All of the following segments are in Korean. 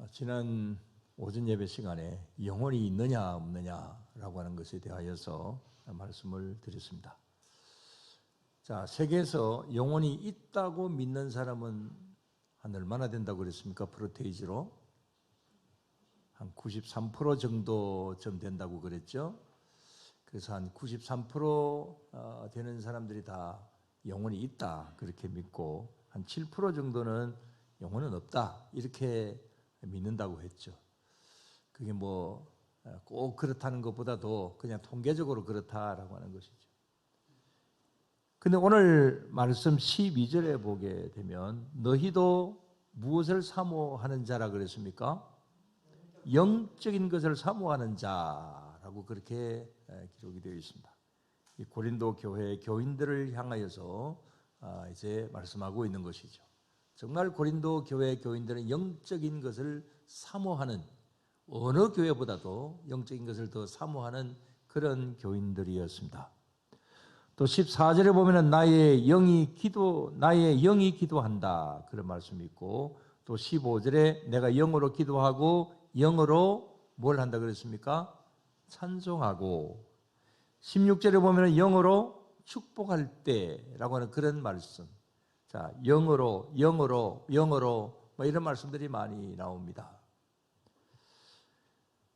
어, 지난 오전 예배 시간에 영혼이 있느냐 없느냐라고 하는 것에 대하여서 말씀을 드렸습니다. 자, 세계에서 영혼이 있다고 믿는 사람은 한 얼마나 된다고 그랬습니까? 프로테이지로 한 93% 정도쯤 된다고 그랬죠. 그래서 한 93% 어, 되는 사람들이 다 영혼이 있다 그렇게 믿고 한 7% 정도는 영혼은 없다 이렇게 믿는다고 했죠. 그게 뭐 꼭 그렇다는 것보다도 그냥 통계적으로 그렇다라고 하는 것이죠. 근데 오늘 말씀 12절에 보게 되면 너희도 무엇을 사모하는 자라 그랬습니까? 영적인 것을 사모하는 자라고 그렇게 기록이 되어 있습니다. 이 고린도 교회 교인들을 향하여서 아, 이제 말씀하고 있는 것이죠. 정말 고린도 교회 교인들은 영적인 것을 사모하는 어느 교회보다도 영적인 것을 더 사모하는 그런 교인들이었습니다. 또 14절에 보면은 나의 영이 기도 나의 영이 기도한다 그런 말씀이 있고 또 15절에 내가 영으로 기도하고 영으로 뭘 한다 그랬습니까? 찬송하고 16절에 보면은 영으로 축복할 때라고 하는 그런 말씀. 자, 영어로 영어로 영어로 뭐 이런 말씀들이 많이 나옵니다.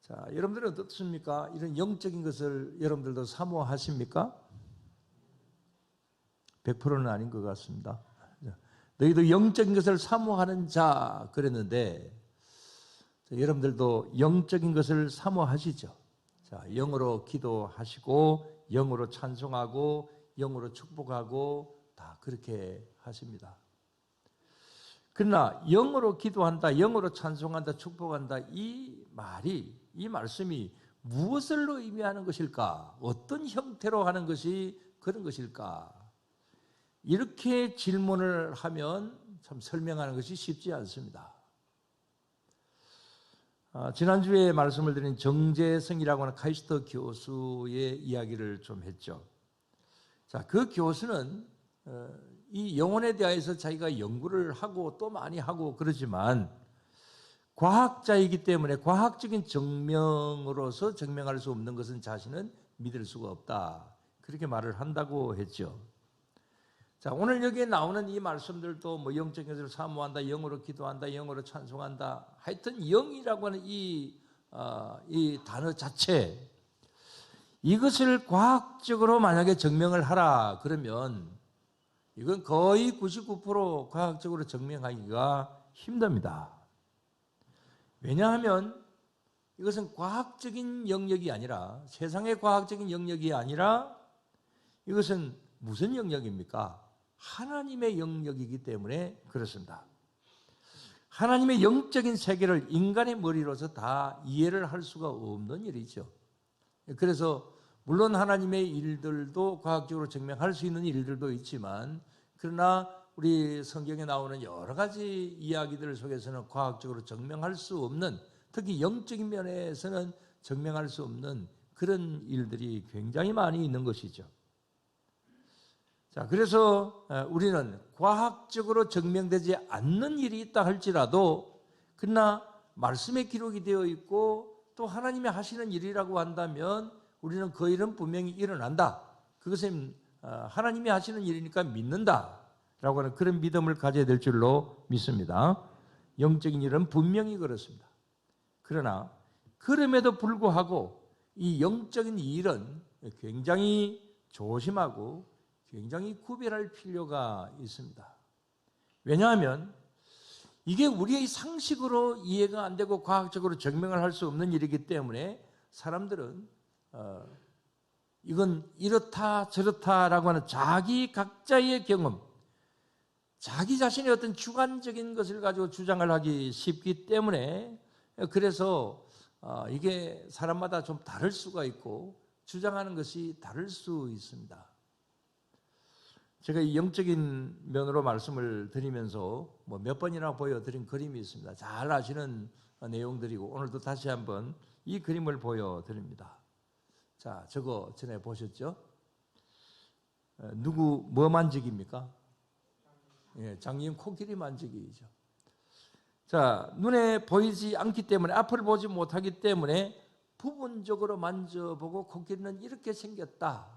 자, 여러분들은 어떻습니까? 이런 영적인 것을 여러분들도 사모하십니까? 100%는 아닌 것 같습니다. 너희도 영적인 것을 사모하는 자 그랬는데 여러분들도 영적인 것을 사모하시죠. 자, 영으로 기도하시고 영으로 찬송하고 영으로 축복하고 다 그렇게 하십니다. 그러나 영으로 기도한다, 영으로 찬송한다, 축복한다 이 말이 이 말씀이 무엇을 의미하는 것일까? 어떤 형태로 하는 것이 그런 것일까? 이렇게 질문을 하면 참 설명하는 것이 쉽지 않습니다. 아, 지난주에 말씀을 드린 정재성이라고 하는 카이스터 교수의 이야기를 좀 했죠. 자, 그 교수는 어, 이 영혼에 대해서 자기가 연구를 하고 또 많이 하고 그러지만 과학자이기 때문에 과학적인 증명으로서 증명할 수 없는 것은 자신은 믿을 수가 없다. 그렇게 말을 한다고 했죠. 자, 오늘 여기에 나오는 이 말씀들도 뭐 영적인 것을 사모한다, 영으로 기도한다, 영으로 찬송한다. 하여튼 영이라고 하는 이, 어, 이 단어 자체, 이것을 과학적으로 만약에 증명을 하라 그러면 이건 거의 99% 과학적으로 증명하기가 힘듭니다. 왜냐하면 이것은 과학적인 영역이 아니라 세상의 과학적인 영역이 아니라 이것은 무슨 영역입니까? 하나님의 영역이기 때문에 그렇습니다. 하나님의 영적인 세계를 인간의 머리로서 다 이해를 할 수가 없는 일이죠. 그래서 물론 하나님의 일들도 과학적으로 증명할 수 있는 일들도 있지만 그러나 우리 성경에 나오는 여러 가지 이야기들 속에서는 과학적으로 증명할 수 없는 특히 영적인 면에서는 증명할 수 없는 그런 일들이 굉장히 많이 있는 것이죠. 자, 그래서 어, 우리는 과학적으로 증명되지 않는 일이 있다 할지라도 그러나 말씀에 기록이 되어 있고 또 하나님이 하시는 일이라고 한다면 우리는 그 일은 분명히 일어난다. 그것은 어, 하나님이 하시는 일이니까 믿는다. 라고 하는 그런 믿음을 가져야 될 줄로 믿습니다. 영적인 일은 분명히 그렇습니다. 그러나 그럼에도 불구하고 이 영적인 일은 굉장히 조심하고 굉장히 구별할 필요가 있습니다. 왜냐하면 이게 우리의 상식으로 이해가 안 되고 과학적으로 증명을 할 수 없는 일이기 때문에 사람들은 어, 이건 이렇다 저렇다라고 하는 자기 각자의 경험, 자기 자신의 어떤 주관적인 것을 가지고 주장을 하기 쉽기 때문에 그래서 어, 이게 사람마다 좀 다를 수가 있고 주장하는 것이 다를 수 있습니다. 제가 이 영적인 면으로 말씀을 드리면서 뭐 몇 번이나 보여드린 그림이 있습니다. 잘 아시는 내용들이고 오늘도 다시 한번 이 그림을 보여드립니다. 자, 저거 전에 보셨죠? 어, 누구 뭐 만지기입니까? 예, 장님 코끼리 만지기죠. 자, 눈에 보이지 않기 때문에 앞을 보지 못하기 때문에 부분적으로 만져보고 코끼리는 이렇게 생겼다.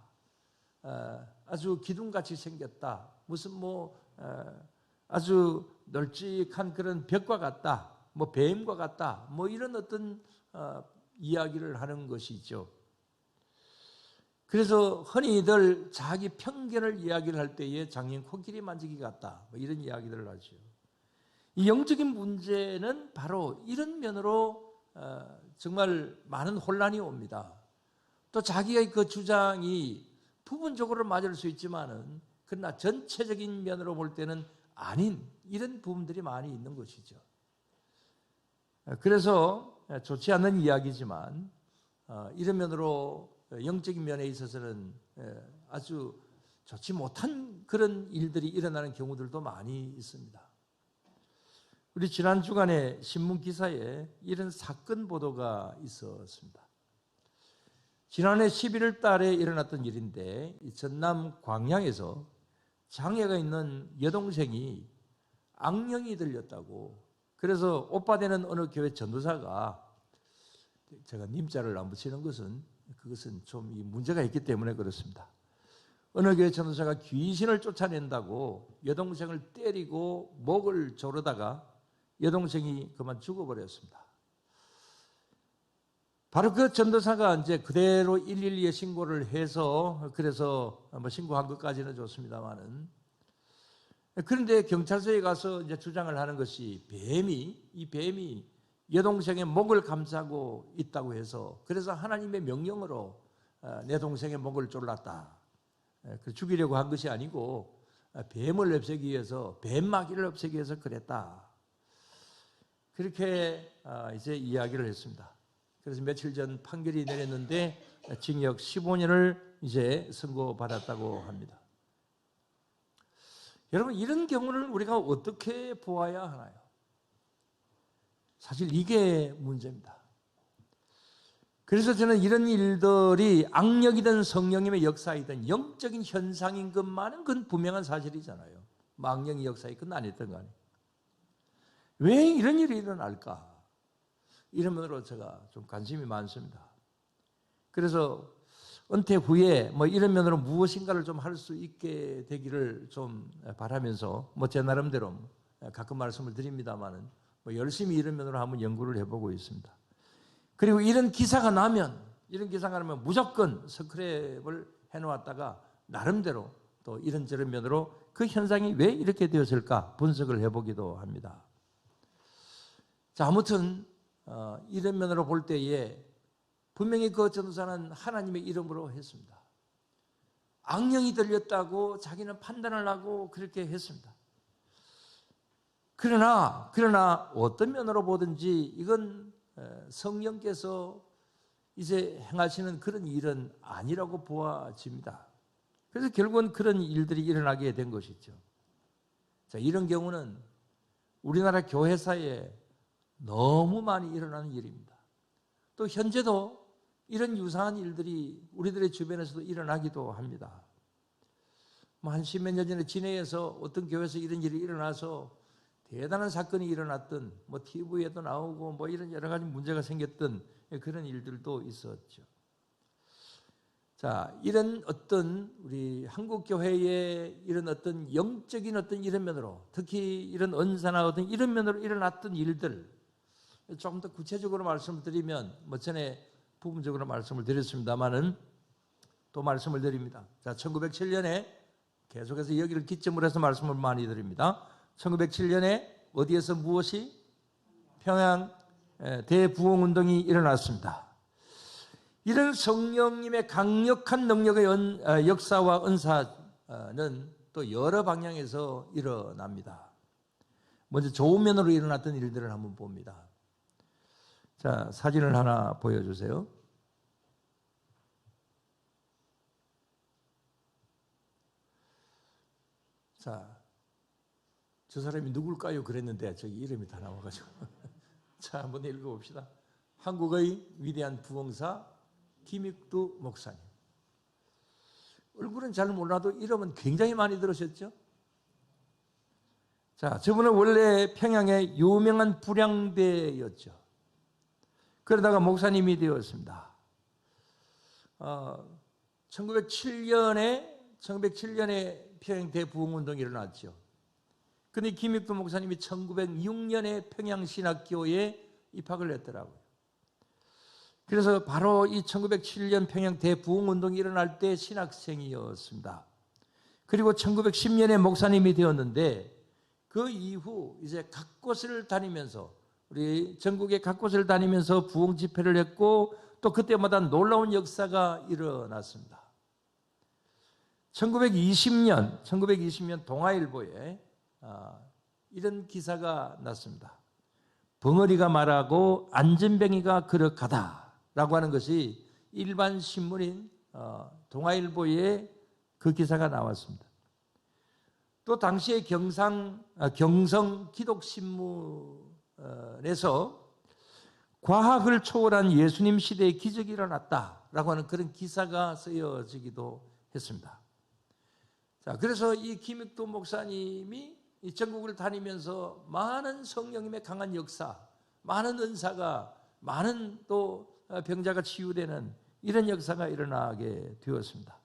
어, 아주 기둥같이 생겼다. 무슨 뭐 어, 아주 널찍한 그런 벽과 같다. 뭐 뱀과 같다. 뭐 이런 어떤 어, 이야기를 하는 것이죠. 그래서 흔히들 자기 편견을 이야기를 할 때에 장인 코끼리 만지기 같다. 뭐 이런 이야기들을 하죠. 이 영적인 문제는 바로 이런 면으로 어, 정말 많은 혼란이 옵니다. 또 자기의 그 주장이 부분적으로 맞을 수 있지만은 그러나 전체적인 면으로 볼 때는 아닌 이런 부분들이 많이 있는 것이죠. 그래서 좋지 않는 이야기지만 어, 이런 면으로 영적인 면에 있어서는 아주 좋지 못한 그런 일들이 일어나는 경우들도 많이 있습니다. 우리 지난 주간에 신문 기사에 이런 사건 보도가 있었습니다. 지난해 11월 달에 일어났던 일인데 전남 광양에서 장애가 있는 여동생이 악령이 들렸다고 그래서 오빠 되는 어느 교회 전도사가 제가 님자를 안 붙이는 것은 그것은 좀 문제가 있기 때문에 그렇습니다. 어느 교회 전도사가 귀신을 쫓아낸다고 여동생을 때리고 목을 조르다가 여동생이 그만 죽어버렸습니다. 바로 그 전도사가 이제 그대로 112에 신고를 해서 그래서 뭐 신고한 것까지는 좋습니다만은 그런데 경찰서에 가서 이제 주장을 하는 것이 뱀이 이 뱀이 여동생의 목을 감싸고 있다고 해서 그래서 하나님의 명령으로 어, 내 동생의 목을 졸랐다. 그 죽이려고 한 것이 아니고 어, 뱀을 없애기 위해서 뱀마귀를 없애기 위해서 그랬다. 그렇게 어, 이제 이야기를 했습니다. 그래서 며칠 전 판결이 내렸는데 징역 15년을 이제 선고받았다고 합니다. 여러분 이런 경우를 우리가 어떻게 보아야 하나요? 사실 이게 문제입니다. 그래서 저는 이런 일들이 악력이든 성령님의 역사이든 영적인 현상인 것만은 그건 분명한 사실이잖아요. 뭐 악령이 역사에 끝나냈던 거 아니에요. 왜 이런 일이 일어날까? 면으로 제가 좀 관심이 많습니다. 그래서 은퇴 후에 뭐 이런 면으로 무엇인가를 좀 할 수 있게 되기를 좀 바라면서 뭐 제 나름대로 가끔 말씀을 드립니다만은 뭐 열심히 이런 면으로 한번 연구를 해보고 있습니다. 그리고 이런 기사가 나면 이런 기사가 나면 무조건 스크랩을 해놓았다가 나름대로 또 이런저런 면으로 그 현상이 왜 이렇게 되었을까 분석을 해보기도 합니다. 자 아무튼 어, 이런 면으로 볼 때에 분명히 그 전도사는 하나님의 이름으로 했습니다. 악령이 들렸다고 자기는 판단을 하고 그렇게 했습니다. 그러나 그러나 어떤 면으로 보든지 이건 성령께서 이제 행하시는 그런 일은 아니라고 보아집니다. 그래서 결국은 그런 일들이 일어나게 된 것이죠. 자, 이런 경우는 우리나라 교회사에 너무 많이 일어나는 일입니다. 또 현재도 이런 유사한 일들이 우리들의 주변에서도 일어나기도 합니다. 뭐 한 십몇 년 전에 진해에서 어떤 교회에서 이런 일이 일어나서 대단한 사건이 일어났던 뭐 TV에도 나오고 뭐 이런 여러 가지 문제가 생겼던 그런 일들도 있었죠. 자, 이런 어떤 우리 한국 교회의 이런 어떤 영적인 어떤 이런 면으로 특히 이런 언사나 어떤 이런 면으로 일어났던 일들 조금 더 구체적으로 말씀을 드리면 뭐 전에 부분적으로 말씀을 드렸습니다만은 또 말씀을 드립니다. 자, 1907년에 계속해서 여기를 기점으로 해서 말씀을 많이 드립니다. 1907년에 어디에서 무엇이 평양 대부흥 운동이 일어났습니다. 이런 성령님의 강력한 능력의 어, 역사와 은사는 또 여러 방향에서 일어납니다. 먼저 좋은 면으로 일어났던 일들을 한번 봅니다. 자, 사진을 하나 보여주세요. 자, 저 사람이 누굴까요? 그랬는데 저기 이름이 다 나와가지고. 자, 한번 읽어봅시다. 한국의 위대한 부흥사 김익두 목사님. 얼굴은 잘 몰라도 이름은 굉장히 많이 들으셨죠? 자, 저분은 원래 평양의 유명한 불량배였죠. 그러다가 목사님이 되었습니다. 어, 1907년에 1907년에 평양 대부흥운동이 일어났죠. 근데 김익도 목사님이 1906년에 평양신학교에 입학을 했더라고요. 그래서 바로 이 1907년 평양 대부흥운동이 일어날 때 신학생이었습니다. 그리고 1910년에 목사님이 되었는데 그 이후 이제 각 곳을 다니면서 우리 전국의 각 곳을 다니면서 부흥 집회를 했고 또 그때마다 놀라운 역사가 일어났습니다. 1920년 1920년 동아일보에 아, 이런 기사가 났습니다. 벙어리가 말하고 안전뱅이가 그럭가다라고 하는 것이 일반 신문인 어, 동아일보에 그 기사가 나왔습니다. 또 당시에 경상 아, 경성 기독신문에서 과학을 초월한 예수님 시대에 기적이 일어났다라고 하는 그런 기사가 쓰여지기도 했습니다. 자, 그래서 이 김익도 목사님이 이 전국을 다니면서 많은 성령님의 강한 역사, 많은 은사가, 많은 또 병자가 치유되는 이런 역사가 일어나게 되었습니다.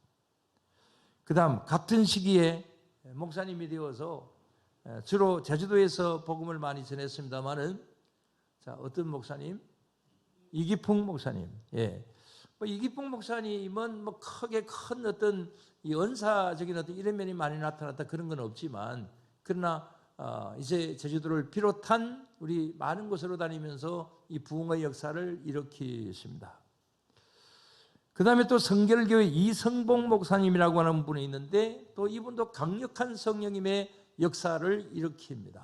그 다음, 같은 시기에 목사님이 되어서 주로 제주도에서 복음을 많이 전했습니다만은 자, 어떤 목사님? 이기풍 목사님. 예. 뭐 이기풍 목사님은 뭐 크게 큰 어떤 이 은사적인 어떤 이런 면이 많이 나타났다 그런 건 없지만 그러나 어, 이제 제주도를 비롯한 우리 많은 곳으로 다니면서 이 부흥의 역사를 일으키십니다. 그 다음에 또 성결교회 이성봉 목사님이라고 하는 분이 있는데 또 이분도 강력한 성령님의 역사를 일으킵니다.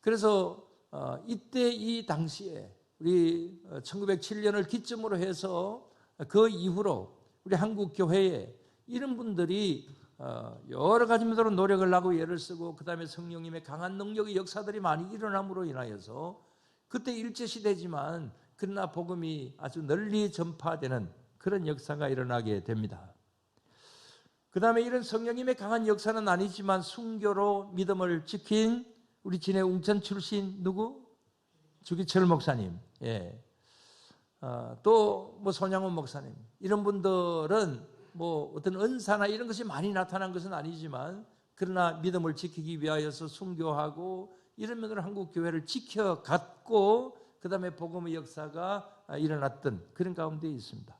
그래서 어, 이때 이 당시에 우리 1907년을 기점으로 해서 그 이후로 우리 한국 교회에 이런 분들이 어, 여러 가지 면으로 노력을 하고 예를 쓰고 그 다음에 성령님의 강한 능력의 역사들이 많이 일어남으로 인하여서 그때 일제 시대지만 그러나 복음이 아주 널리 전파되는 그런 역사가 일어나게 됩니다. 그 다음에 이런 성령님의 강한 역사는 아니지만 순교로 믿음을 지킨 우리 진해 웅천 출신 누구? 주기철 목사님, 예. 어, 또뭐 손양원 목사님 이런 분들은 뭐 어떤 은사나 이런 것이 많이 나타난 것은 아니지만 그러나 믿음을 지키기 위하여서 순교하고 이런 면으로 한국 교회를 지켜갔고 그 다음에 복음의 역사가 일어났던 그런 가운데 있습니다.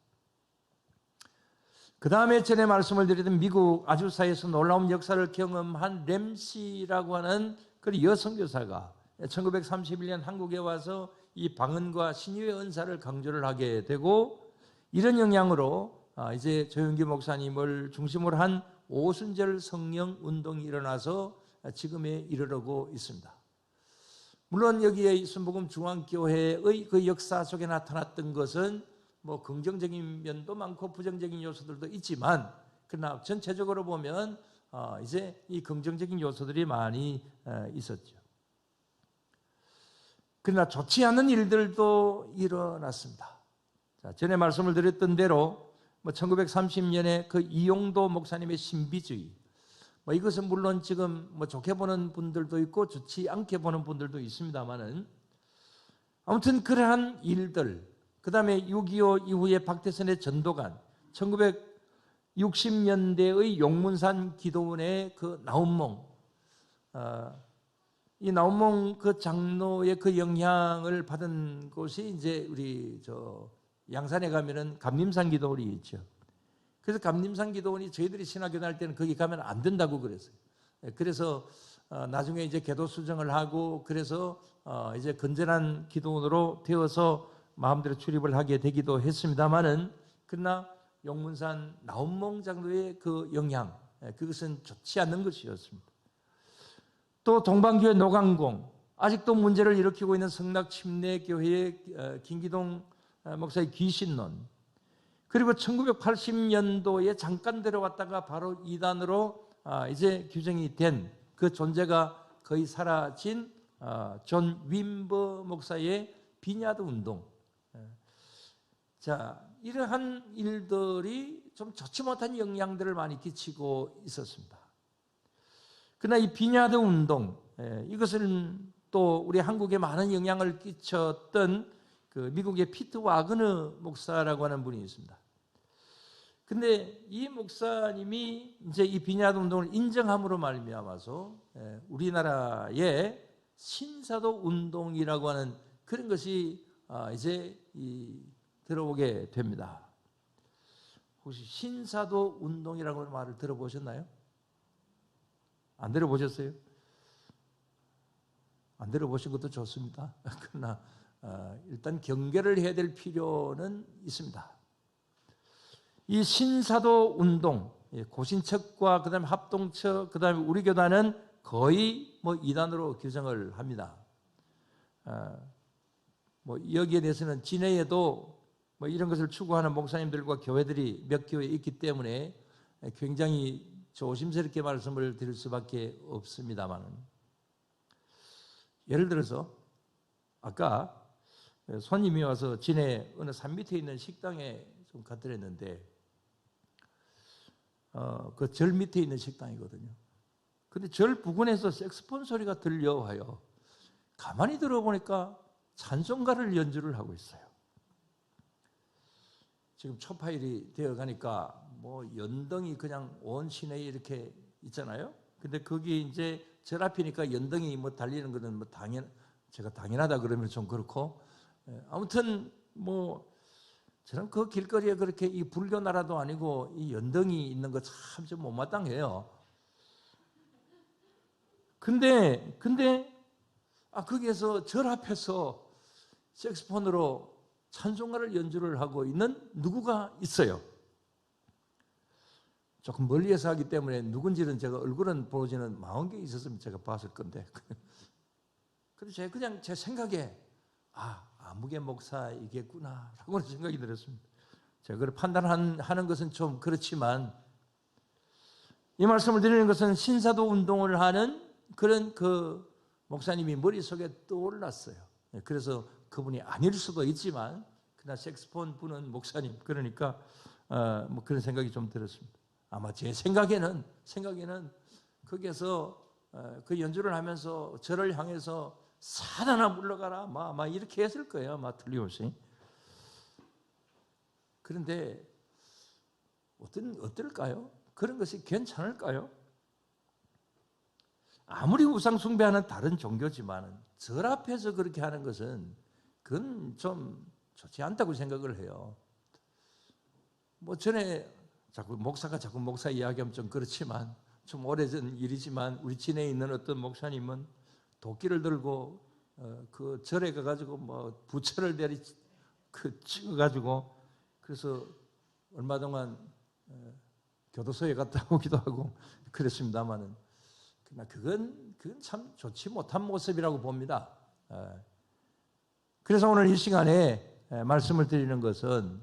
그 다음에 전에 말씀을 드리던 미국 아주사에서 놀라운 역사를 경험한 램시라고 하는 그 여성교사가 1931년 한국에 와서 이 방언과 신유의 은사를 강조를 하게 되고 이런 영향으로 아, 이제 조영기 목사님을 중심으로 한 오순절 성령 운동이 일어나서 지금에 이르르고 있습니다. 물론 여기에 순복음 중앙교회의 그 역사 속에 나타났던 것은 뭐 긍정적인 면도 많고 부정적인 요소들도 있지만 그러나 전체적으로 보면 어, 이제 이 긍정적인 요소들이 많이 어, 있었죠. 그러나 좋지 않은 일들도 일어났습니다. 자, 전에 말씀을 드렸던 대로 뭐 1930년에 그 이용도 목사님의 신비주의. 뭐 이것은 물론 지금 뭐 좋게 보는 분들도 있고 좋지 않게 보는 분들도 있습니다만은 아무튼 그러한 일들 그다음에 6.25 이후에 박태선의 전도관 1960년대의 용문산 기도원의 그 나온몽 어, 이 나온몽 그 장로의 그 영향을 받은 곳이 이제 우리 저 양산에 가면은 감림산 기도원이 있죠. 그래서 감림산 기도원이 저희들이 신학교 할 때는 거기 가면 안 된다고 그랬어요. 예, 그래서 어, 나중에 이제 개도 수정을 하고 그래서 어, 이제 건전한 기도원으로 되어서 마음대로 출입을 하게 되기도 했습니다만은 그러나 용문산 나온몽 장로의 그 영향 예, 그것은 좋지 않는 것이었습니다. 또 동방교회 노강공 아직도 문제를 일으키고 있는 성낙 침례 교회의 어, 김기동 아, 목사의 귀신론 그리고 1980년도에 잠깐 들어왔다가 바로 이단으로 아, 이제 규정이 된 그 존재가 거의 사라진 아, 존 윈버 목사의 비냐드 운동. 예. 자, 이러한 일들이 좀 좋지 못한 영향들을 많이 끼치고 있었습니다. 그러나 이 비냐드 운동, 예, 이것은 또 우리 한국에 많은 영향을 끼쳤던 그 미국의 피트 와그너 목사라고 하는 분이 있습니다. 근데 이 목사님이 이제 이 비냐드 운동을 인정함으로 말미암아서 예, 우리나라의 신사도 운동이라고 하는 그런 것이 아, 이제 이 들어오게 됩니다. 혹시 신사도 운동이라고 하는 말을 들어보셨나요? 안 들어보셨어요? 안 들어보신 것도 좋습니다. 그러나 어, 일단 경계를 해야 될 필요는 있습니다. 이 신사도 운동, 예, 고신척과 그다음에 합동척, 그다음에 우리 교단은 거의 뭐 이단으로 규정을 합니다. 어, 뭐 여기에 대해서는 진해에도 뭐 이런 것을 추구하는 목사님들과 교회들이 몇 교회 있기 때문에 굉장히 조심스럽게 말씀을 드릴 수밖에 없습니다만 예를 들어서 아까 손님이 와서 진해 어느 산 밑에 있는 식당에 좀 갔더랬는데 어, 그 절 밑에 있는 식당이거든요. 근데 절 부근에서 색스폰 소리가 들려와요. 가만히 들어보니까 찬송가를 연주를 하고 있어요. 지금 초파일이 되어 가니까 뭐 연등이 그냥 온 시내에 이렇게 있잖아요. 근데 거기 이제 절 앞이니까 연등이 뭐 달리는 거는 뭐 당연 제가 당연하다 그러면 좀 그렇고 예, 아무튼 뭐 저는 그 길거리에 그렇게 이 불교 나라도 아니고 이 연등이 있는 거 참 좀 못마땅해요. 근데 근데 아 거기에서 절 앞에서 색스폰으로 찬송가를 연주를 하고 있는 누구가 있어요. 조금 멀리에서 하기 때문에 누군지는 제가 얼굴은 보지는 망원경이 있었으면 제가 봤을 건데. 근데 제가 그냥 제 생각에 아 아무개 목사이겠구나라고 생각이 들었습니다. 제가 그걸 판단하는 것은 좀 그렇지만 이 말씀을 드리는 것은 신사도 운동을 하는 그런 그 목사님이 머릿속에 떠올랐어요. 그래서 그분이 아닐 수도 있지만 그러나 섹스폰 분은 목사님 그러니까 어, 뭐 그런 생각이 좀 들었습니다. 아마 제 생각에는 생각에는 거기에서 어, 그 연주를 하면서 저를 향해서 사단아 물러가라 막, 막 이렇게 했을 거예요. 아마 틀림없이. 그런데 어떤 어떨까요? 그런 것이 괜찮을까요? 아무리 우상 숭배하는 다른 종교지만은 절 앞에서 그렇게 하는 것은 그건 좀 좋지 않다고 생각을 해요. 뭐 전에 자꾸 목사가 자꾸 목사 이야기하면 좀 그렇지만 좀 오래전 일이지만 우리 진해에 있는 어떤 목사님은 도끼를 들고 어, 그 절에 가가지고 뭐 부채를 내리 그 찍어가지고 그래서 얼마 동안 어, 교도소에 갔다 오기도 하고 그랬습니다만은 그러나 그건 그건 참 좋지 못한 모습이라고 봅니다. 어. 그래서 오늘 이 시간에 말씀을 드리는 것은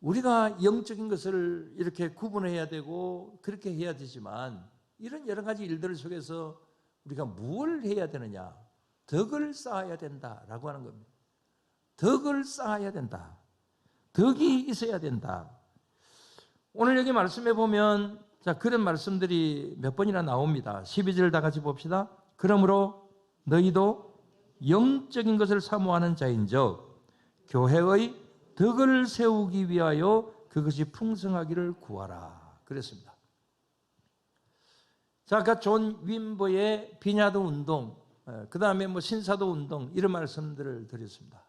우리가 영적인 것을 이렇게 구분해야 되고 그렇게 해야 되지만 이런 여러 가지 일들 속에서 우리가 무엇을 해야 되느냐? 덕을 쌓아야 된다라고 하는 겁니다. 덕을 쌓아야 된다. 덕이 있어야 된다. 오늘 여기 말씀해 보면 자 그런 말씀들이 몇 번이나 나옵니다. 12절 다 같이 봅시다. 그러므로 너희도 영적인 것을 사모하는 자인즉 교회의 덕을 세우기 위하여 그것이 풍성하기를 구하라. 그랬습니다. 자, 아까 존 윈버의 비냐도 운동, 그 다음에 뭐 신사도 운동, 이런 말씀들을 드렸습니다.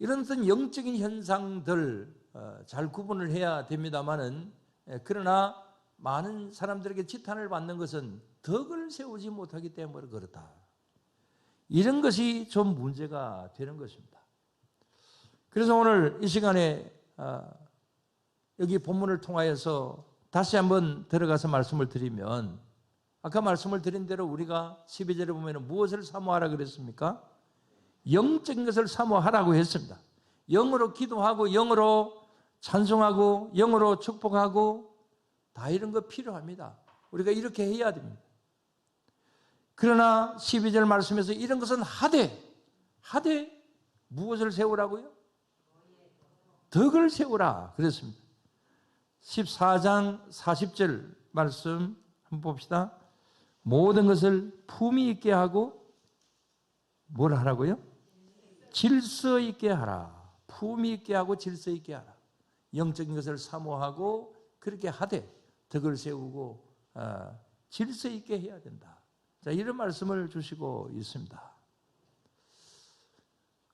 이런 어떤 영적인 현상들 어, 잘 구분을 해야 됩니다만은 그러나 많은 사람들에게 지탄을 받는 것은 덕을 세우지 못하기 때문에 그렇다. 이런 것이 좀 문제가 되는 것입니다. 그래서 오늘 이 시간에 아, 여기 본문을 통하여서 다시 한번 들어가서 말씀을 드리면 아까 말씀을 드린 대로 우리가 12절에 보면 무엇을 사모하라 그랬습니까? 영적인 것을 사모하라고 했습니다. 영으로 기도하고 영으로 찬송하고 영으로 축복하고 다 이런 거 필요합니다. 우리가 이렇게 해야 됩니다. 그러나 12절 말씀에서 이런 것은 하되 하되 무엇을 세우라고요? 덕을 세우라 그랬습니다. 14장 40절 말씀 한번 봅시다. 모든 것을 품위 있게 하고 뭘 하라고요? 질서 있게 하라. 품위 있게 하고 질서 있게 하라. 영적인 것을 사모하고 그렇게 하되 덕을 세우고 어, 질서 있게 해야 된다. 자 이런 말씀을 주시고 있습니다.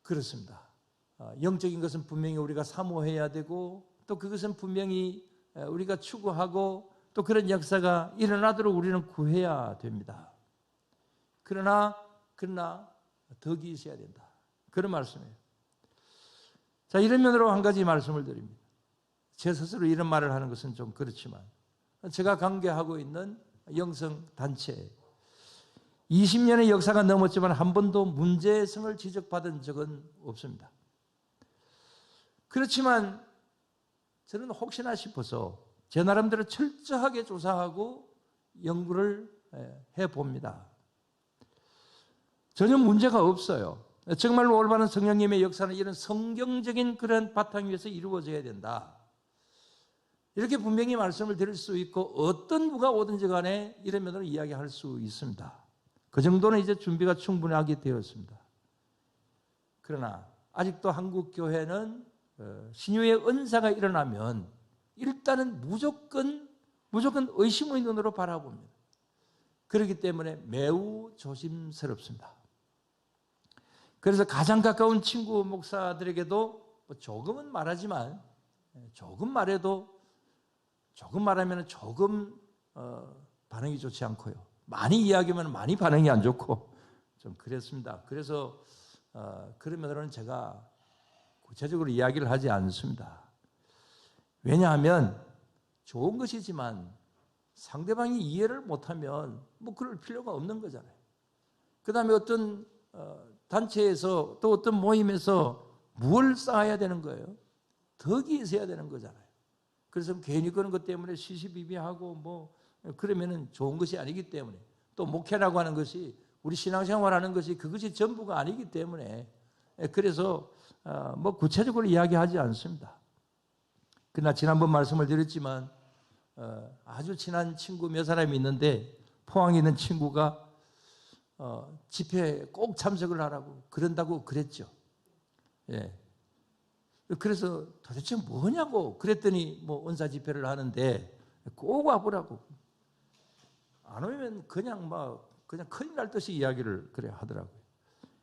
그렇습니다. 어, 영적인 것은 분명히 우리가 사모해야 되고 또 그것은 분명히 어, 우리가 추구하고 또 그런 역사가 일어나도록 우리는 구해야 됩니다. 그러나 그러나 덕이 있어야 된다. 그런 말씀이에요. 자 이런 면으로 한 가지 말씀을 드립니다. 제 스스로 이런 말을 하는 것은 좀 그렇지만 제가 관계하고 있는 영성 단체 20년의 역사가 넘었지만 한 번도 문제성을 지적받은 적은 없습니다. 그렇지만 저는 혹시나 싶어서 제 나름대로 철저하게 조사하고 연구를 해 봅니다. 전혀 문제가 없어요. 정말로 올바른 성령님의 역사는 이런 성경적인 그런 바탕 위에서 이루어져야 된다. 이렇게 분명히 말씀을 드릴 수 있고 어떤 누가 오든지 간에 이런 면으로 이야기할 수 있습니다. 그 정도는 이제 준비가 충분하게 되었습니다. 그러나 아직도 한국 교회는 어, 신유의 은사가 일어나면 일단은 무조건 무조건 의심의 눈으로 바라봅니다. 그렇기 때문에 매우 조심스럽습니다. 그래서 가장 가까운 친구 목사들에게도 뭐 조금은 말하지만 예, 조금 말해도 조금 말하면 조금 어, 반응이 좋지 않고요. 많이 이야기하면 많이 반응이 안 좋고 좀 그랬습니다. 그래서 어, 그런 면으로는 제가 구체적으로 이야기를 하지 않습니다. 왜냐하면 좋은 것이지만 상대방이 이해를 못하면 뭐 그럴 필요가 없는 거잖아요. 그 다음에 어떤 어, 단체에서 또 어떤 모임에서 무엇을 쌓아야 되는 거예요? 덕이 있어야 되는 거잖아요. 그래서 괜히 그런 것 때문에 시시비비하고 뭐 그러면은 좋은 것이 아니기 때문에 또 목회라고 하는 것이 우리 신앙생활 하는 것이 그것이 전부가 아니기 때문에 그래서 어, 뭐 구체적으로 이야기하지 않습니다. 그러나 지난번 말씀을 드렸지만 어, 아주 친한 친구 몇 사람이 있는데 포항에 있는 친구가 어, 집회에 꼭 참석을 하라고 그런다고 그랬죠. 예. 그래서 도대체 뭐냐고 그랬더니 뭐 은사 집회를 하는데 꼭 와보라고 안 오면 그냥 막 그냥 큰일 날 듯이 이야기를 그래 하더라고요.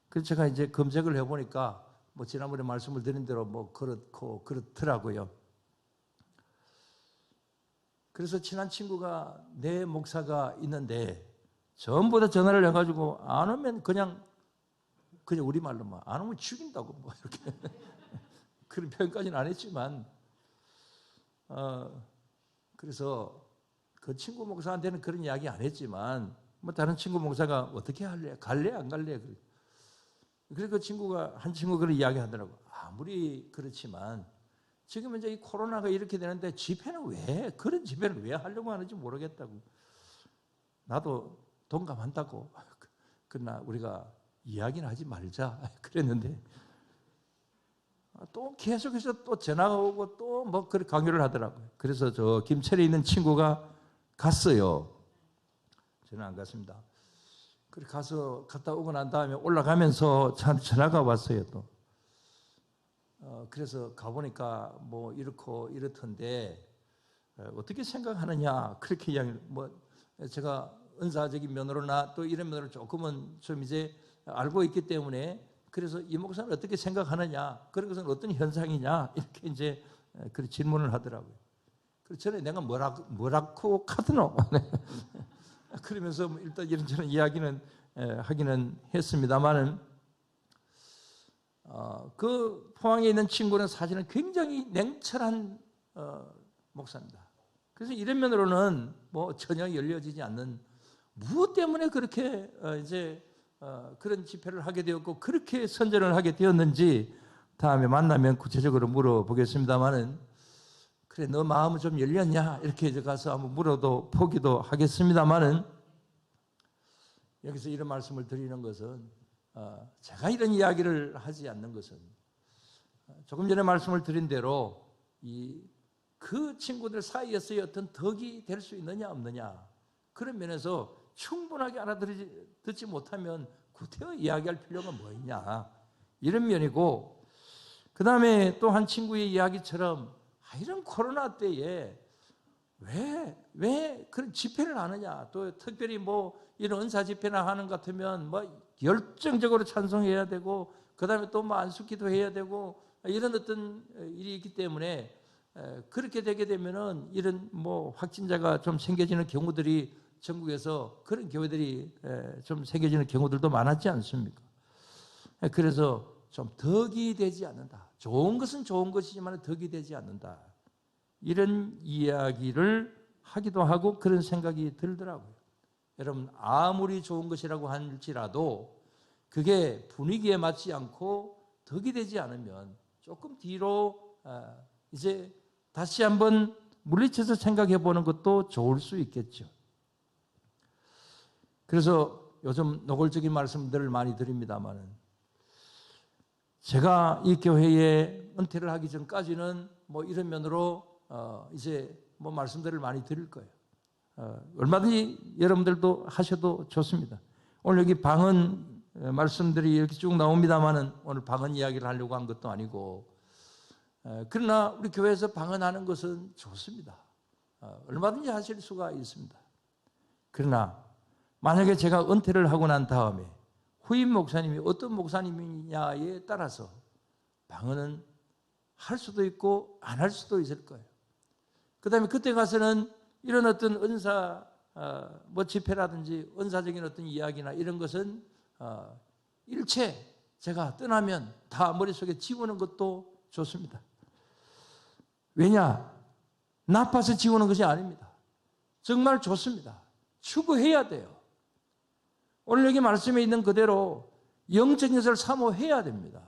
그래서 제가 이제 검색을 해보니까 뭐 지난번에 말씀을 드린 대로 뭐 그렇고 그렇더라고요. 그래서 친한 친구가 내 목사가 있는데 전부 다 전화를 해가지고 안 오면 그냥 그냥 우리 말로 뭐안 오면 죽인다고 뭐 이렇게 그런 표현까지는 안 했지만 어 그래서 그 친구 목사한테는 그런 이야기 안 했지만 뭐 다른 친구 목사가 어떻게 할래 갈래 안 갈래 그래서 그 친구가 한 친구 그런 이야기 하더라고 아무리 그렇지만 지금 이제 이 코로나가 이렇게 되는데 집회는 왜 그런 집회를 왜 하려고 하는지 모르겠다고 나도 동감한다고 그러나 우리가 이야기는 하지 말자 그랬는데 또 계속해서 또 전화가 오고 또 뭐 그렇게 강요를 하더라고요. 그래서 저 김철에 있는 친구가 갔어요. 저는 안 갔습니다. 그래 가서 갔다 오고 난 다음에 올라가면서 전화가 왔어요 또. 어, 그래서 가보니까 뭐 이렇고 이렇던데 어, 어떻게 생각하느냐 그렇게 이야기 뭐 제가 은사적인 면으로나 또 이런 면으로 조금은 좀 이제 알고 있기 때문에 그래서 이 목사는 어떻게 생각하느냐 그런 것은 어떤 현상이냐 이렇게 이제 그 질문을 하더라고요. 그래서 저는 내가 뭐라고 뭐라고 카드노 그러면서 뭐 일단 이런저런 이야기는 하기는 했습니다만은 어, 그 포항에 있는 친구는 사실은 굉장히 냉철한 어, 목사입니다. 그래서 이런 면으로는 뭐 전혀 열려지지 않는 무엇 때문에 그렇게 어, 이제 어, 그런 집회를 하게 되었고 그렇게 선전을 하게 되었는지 다음에 만나면 구체적으로 물어보겠습니다만은 그래 너 마음은 좀 열렸냐 이렇게 이제 가서 한번 물어도 보기도 하겠습니다만은 여기서 이런 말씀을 드리는 것은 어, 제가 이런 이야기를 하지 않는 것은 어, 조금 전에 말씀을 드린 대로 이 그 친구들 사이에서의 어떤 덕이 될 수 있느냐 없느냐 그런 면에서 충분하게 알아듣지 못하면 구태여 이야기할 필요가 뭐 있냐. 이런 면이고, 그 다음에 또 한 친구의 이야기처럼, 아, 이런 코로나 때에 왜, 왜 그런 집회를 하느냐. 또 특별히 뭐 이런 은사 집회나 하는 것 같으면 뭐 열정적으로 찬송해야 되고, 그 다음에 또 뭐 안수기도 해야 되고, 이런 어떤 일이 있기 때문에 그렇게 되게 되면은 이런 뭐 확진자가 좀 생겨지는 경우들이 전국에서 그런 교회들이 좀 생겨지는 경우들도 많았지 않습니까? 그래서 좀 덕이 되지 않는다. 좋은 것은 좋은 것이지만 덕이 되지 않는다. 이런 이야기를 하기도 하고 그런 생각이 들더라고요. 여러분, 아무리 좋은 것이라고 할지라도 그게 분위기에 맞지 않고 덕이 되지 않으면 조금 뒤로 아, 이제 다시 한번 물리쳐서 생각해 보는 것도 좋을 수 있겠죠. 그래서 요즘 노골적인 말씀들을 많이 드립니다만은 제가 이 교회에 은퇴를 하기 전까지는 뭐 이런 면으로 어 이제 뭐 말씀들을 많이 드릴 거예요. 어 얼마든지 여러분들도 하셔도 좋습니다. 오늘 여기 방언 말씀들이 이렇게 쭉 나옵니다만은 오늘 방언 이야기를 하려고 한 것도 아니고 그러나 우리 교회에서 방언하는 것은 좋습니다. 어, 얼마든지 하실 수가 있습니다. 그러나 만약에 제가 은퇴를 하고 난 다음에 후임 목사님이 어떤 목사님이냐에 따라서 방언은 할 수도 있고 안 할 수도 있을 거예요. 그 다음에 그때 가서는 이런 어떤 은사, 어, 뭐 집회라든지 은사적인 어떤 이야기나 이런 것은 어, 일체 제가 떠나면 다 머릿속에 지우는 것도 좋습니다. 왜냐? 나빠서 지우는 것이 아닙니다. 정말 좋습니다. 추구해야 돼요. 오늘 여기 말씀에 있는 그대로 영적인 것을 사모해야 됩니다.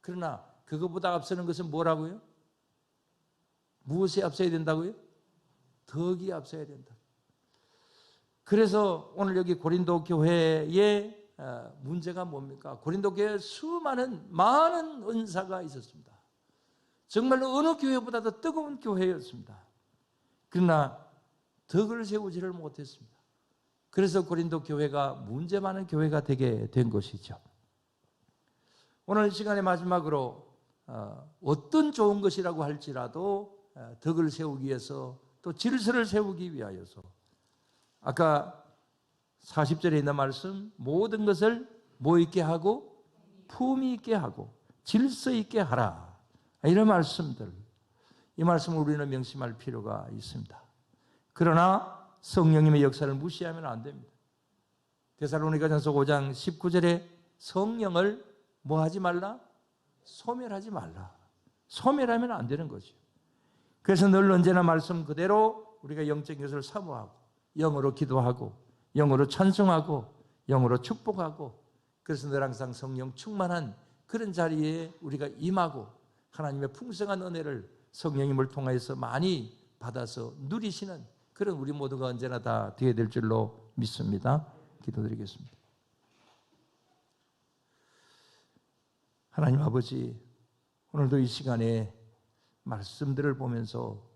그러나 그것보다 앞서는 것은 뭐라고요? 무엇에 앞서야 된다고요? 덕이 앞서야 된다. 그래서 오늘 여기 고린도 교회의 어, 문제가 뭡니까? 고린도 교회에 수많은 많은 은사가 있었습니다. 정말로 어느 교회보다도 뜨거운 교회였습니다. 그러나 덕을 세우지를 못했습니다. 그래서 고린도 교회가 문제 많은 교회가 되게 된 것이죠. 오늘 시간의 마지막으로 어, 어떤 좋은 것이라고 할지라도 어, 덕을 세우기 위해서 또 질서를 세우기 위하여서 아까 40절에 있는 말씀 모든 것을 뭐 있게 하고 품위 있게 하고 질서 있게 하라. 이런 말씀들, 이 말씀을 우리는 명심할 필요가 있습니다. 그러나 성령님의 역사를 무시하면 안 됩니다. 데살로니가전서 5장 19절에 성령을 뭐 하지 말라? 소멸하지 말라. 소멸하면 안 되는 거죠. 그래서 늘 언제나 말씀 그대로 우리가 영적인 것을 사모하고 영으로 기도하고 영으로 찬송하고 영으로 축복하고 그래서 늘 항상 성령 충만한 그런 자리에 우리가 임하고 하나님의 풍성한 은혜를 성령님을 통하여서 많이 받아서 누리시는 그런 우리 모두가 언제나 다 되어야 될 줄로 믿습니다. 기도드리겠습니다. 하나님 아버지, 오늘도 이 시간에 말씀들을 보면서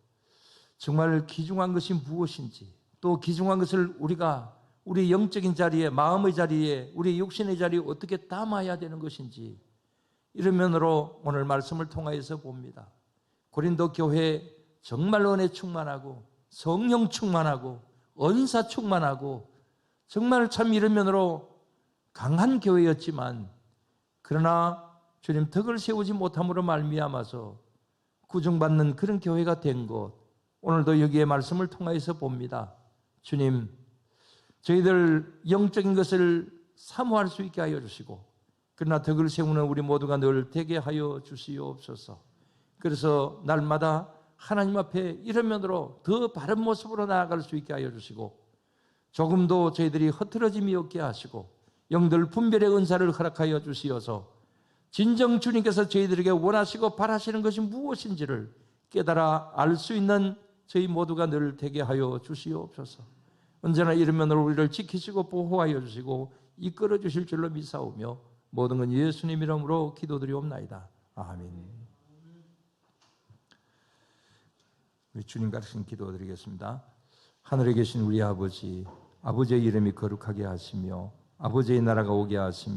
정말 귀중한 것이 무엇인지 또 귀중한 것을 우리가 우리 영적인 자리에 마음의 자리에 우리 육신의 자리에 어떻게 담아야 되는 것인지 이런 면으로 오늘 말씀을 통하여서 봅니다. 고린도 교회 정말 은혜 충만하고 성령 충만하고 언사 충만하고 정말 참 이런 면으로 강한 교회였지만 그러나 주님 덕을 세우지 못함으로 말미암아서 구중받는 그런 교회가 된 것. 오늘도 여기에 말씀을 통하여서 봅니다. 주님, 저희들 영적인 것을 사모할 수 있게 하여 주시고 그러나 덕을 세우는 우리 모두가 늘 되게 하여 주시옵소서. 그래서 날마다 하나님 앞에 이런 면으로 더 바른 모습으로 나아갈 수 있게 하여 주시고 조금도 저희들이 흐트러짐이 없게 하시고 영들 분별의 은사를 허락하여 주시어서 진정 주님께서 저희들에게 원하시고 바라시는 것이 무엇인지를 깨달아 알 수 있는 저희 모두가 늘 되게 하여 주시옵소서. 언제나 이런 면으로 우리를 지키시고 보호하여 주시고 이끌어 주실 줄로 믿사오며 모든 건 예수님 이름으로 기도드리옵나이다. 아멘. 우리 주님 가르친 기도드리겠습니다. 하늘에 계신 우리 아버지, 아버지의 이름이 거룩하게 하시며 아버지의 나라가 오게 하시며